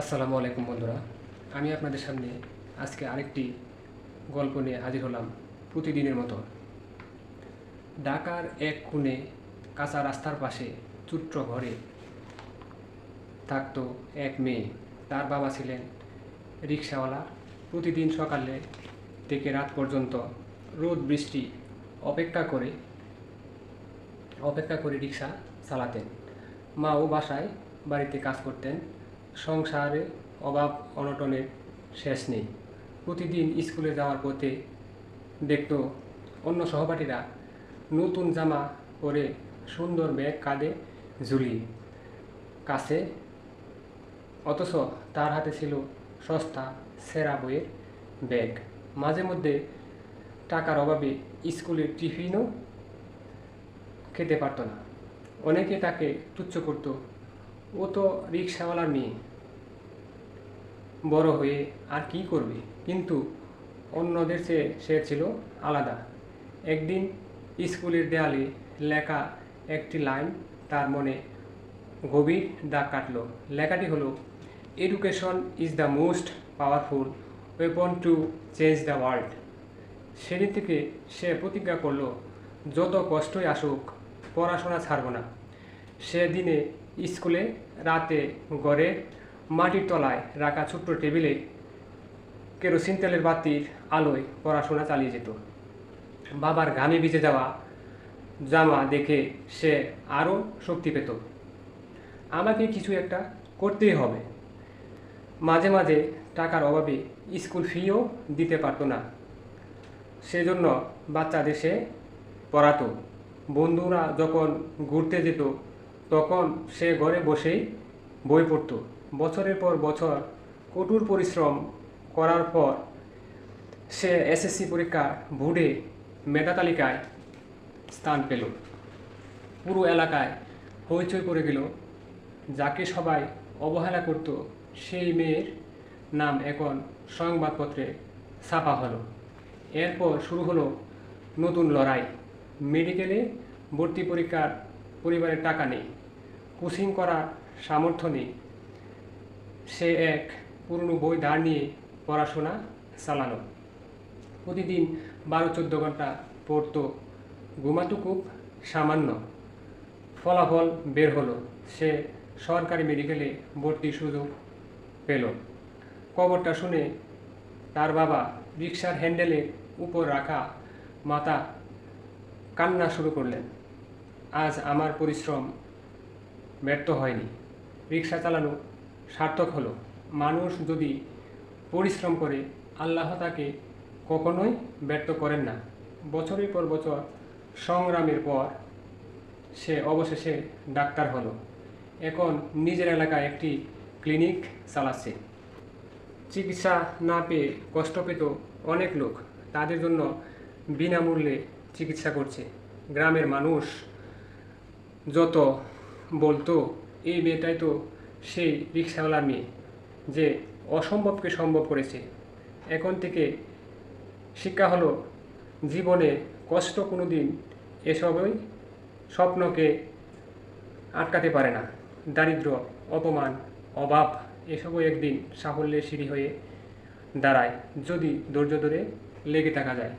আসসালামু আলাইকুম বন্ধুরা। আমি আপনাদের সামনে আজকে আরেকটি গল্প নিয়ে হাজির হলাম প্রতিদিনের মতো। ঢাকার এক কোণে কাঁচা রাস্তার পাশে ছোট্ট ঘরে থাকতো এক মেয়ে। তার বাবা ছিলেন রিক্সাওয়ালা। প্রতিদিন সকালে থেকে রাত পর্যন্ত রোদ বৃষ্টি অপেক্ষা করে অপেক্ষা করে রিক্সা চালাতেন। মাও বাসায় বাড়িতে কাজ করতেন। সংসারে অভাব অনটনের শেষ নেই। প্রতিদিন স্কুলে যাওয়ার পথে দেখত অন্য সহপাঠীরা নতুন জামা পরে সুন্দর ব্যাগ কাঁধে ঝুলিয়ে কাছে, অথচ তার হাতে ছিল সস্তা, সেরা বইয়ের ব্যাগ। মাঝে মধ্যে টাকার অভাবে স্কুলের টিফিনও খেতে পারতো না। অনেকে তাকে তুচ্ছ করত ও তো রিক্সাওয়ালার মেয়ে। বড় হয়ে আর কি করবে? কিন্তু অন্যদের চেয়ে সে ছিল আলাদা। একদিন স্কুলের দেয়ালে লেখা একটি লাইন তার মনে গভীর দাগ কাটলো। লেখাটি হলো education is the most powerful weapon to change the world সেদিন থেকে সে প্রতিজ্ঞা করল, যত কষ্টই আসুক, পড়াশোনা ছাড়ব না। সেদিনে স্কুলে, রাতে ঘরে মাটির তলায় রাখা ছোট্ট টেবিলে কেরোসিন তেলের বাতির আলোয় পড়াশোনা চালিয়ে যেত। বাবার ঘামে ভিজে যাওয়া জামা দেখে সে আরও শক্তি পেত। আমাকে কিছু একটা করতেই হবে। মাঝে মাঝে টাকার অভাবে স্কুল ফিও দিতে পারতো না। সেজন্য বাচ্চাদের সে পড়াতো। বন্ধুরা যখন ঘুরতে যেত তখন সে ঘরে বসেই বই পড়তো। বছরের পর বছর কঠোর পরিশ্রম করার পর সে এসএসসি পরীক্ষা ভুড়ে মেধা তালিকায় স্থান পেল। পুরো এলাকায় হইচই পড়ে গেল। যাকে সবাই অবহেলা করত, সেই মেয়ের নাম এখন সংবাদপত্রে ছাপা হলো। এরপর শুরু হলো নতুন লড়াই। মেডিকেলে ভর্তি পরীক্ষার পরিবারের টাকা নেই, কোচিং করার সামর্থ্য নেই। সে এক পুরনো বই ধার নিয়ে পড়াশোনা চালানো প্রতিদিন বারো চোদ্দ ঘণ্টা পড়তো। ঘুমাতো খুব সামান্য। ফলাফল বের হলো। সে সরকারি মেডিকেলে ভর্তির সুযোগ পেল। কবরটা শুনে তার বাবা রিক্সার হ্যান্ডেলের উপর রাখা মাথা কান্না শুরু করলেন। আজ আমার পরিশ্রম ব্যর্থ হয়নি। রিক্সা চালানো সার্থক হলো। মানুষ যদি পরিশ্রম করে, আল্লাহ তাকে কখনোই ব্যর্থ করেন না। বছরের পর বছর, সংগ্রামের পর সে অবশেষে ডাক্তার হলো। এখন নিজের এলাকায় একটি ক্লিনিক চালাচ্ছে। চিকিৎসা না পেয়ে কষ্ট পেত অনেক লোক। তাদের জন্য বিনামূল্যে চিকিৎসা করছে। গ্রামের মানুষ যত বলতো, এই মেয়েটাই তো সেই রিক্সাওয়ালার মেয়ে যে অসম্ভবকে সম্ভব করেছে। এখন থেকে শিক্ষা হলো, জীবনে কষ্ট কোনো দিন এসবই স্বপ্নকে আটকাতে পারে না। দারিদ্র অপমান, অভাব, এসবও একদিন সাফল্যের সিঁড়ি হয়ে দাঁড়ায়, যদি ধৈর্য ধরে লেগে থাকা যায়।